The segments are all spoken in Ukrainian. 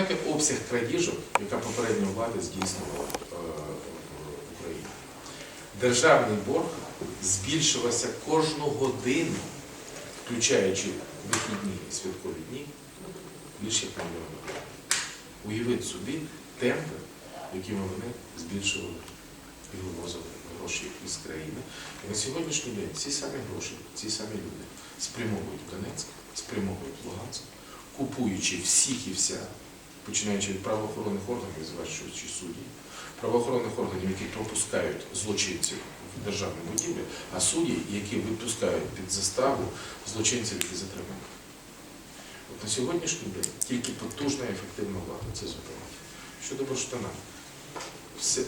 знаєте обсяг крадіжок, яка попередня влада здійснювала е, в Україні? Державний борг збільшувався кожну годину, включаючи вихідні і святкові дні, більше як мільйон гривень. Уявіть собі темпи, якими вони збільшували і вивозили гроші із країни. І на сьогоднішній день ці самі гроші, ці самі люди спрямовують в Донецьк, спрямовують в Луганськ, купуючи всіх і вся, починаючи від правоохоронних органів, завершуючи судді, правоохоронних органів, які пропускають злочинців в державну будівлю, а судді, які випускають під заставу злочинців, які затримані. От на сьогоднішній день тільки потужна і ефективна влада це зупинить. Щодо бурштина, все,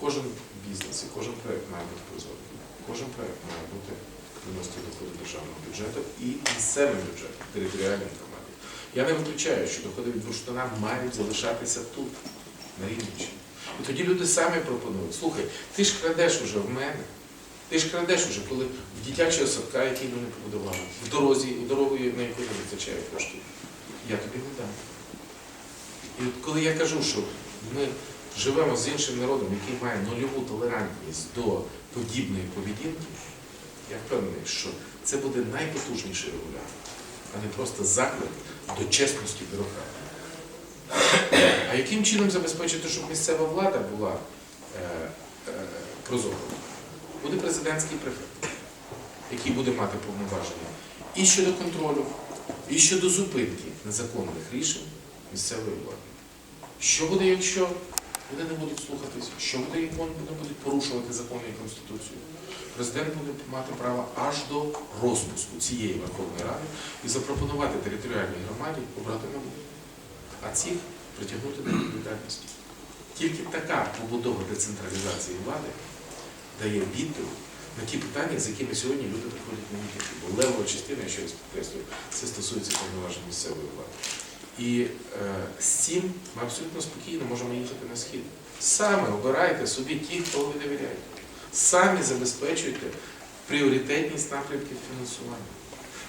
кожен бізнес і кожен проєкт має бути прозорий. Кожен проєкт має бути приносити доходи державного бюджету і місцевим бюджетом, територіальним. Я не виключаю, що доходи від бурштина мають залишатися тут, на Рівненщині. І тоді люди самі пропонують, слухай, ти ж крадеш уже в мене. Ти ж крадеш уже, коли в дитячого садка, який ми не побудували, в дорозі, в дорогу, на яку не вистачає коштів. Я тобі не дам. І от коли я кажу, що ми живемо з іншим народом, який має нульову толерантність до подібної поведінки, я впевнений, що це буде найпотужніший регулятор, а не просто заклик до чесності бюрократії. А яким чином забезпечити, щоб місцева влада була е, е, прозорою? Буде президентський префект, який буде мати повноваження і щодо контролю, і щодо зупинки незаконних рішень місцевої влади. Що буде, якщо вони не будуть слухатись? Що буде, як вони будуть порушувати закони і Конституцію? Президент буде мати право аж до розпуску цієї Верховної Ради і запропонувати територіальній громаді обрати нову, а цих притягнути до відповідальності. Тільки така побудова децентралізації влади дає відповідь на ті питання, з якими сьогодні люди приходять на мітинги. Бо левова частина, я ще підкреслюю, це стосується повноважень місцевої влади. І е, з цим ми абсолютно спокійно можемо їхати на схід. Саме обирайте собі ті, хто ви довіряєте. Самі забезпечуйте пріоритетність напрямків фінансування.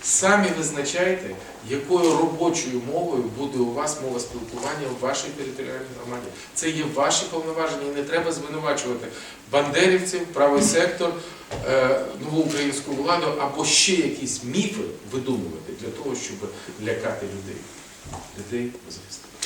Самі визначайте, якою робочою мовою буде у вас мова спілкування в вашій територіальній громаді. Це є ваші повноваження, і не треба звинувачувати бандерівців, правий сектор, е, нову українську владу або ще якісь міфи видумувати для того, щоб лякати людей. Людей захистити.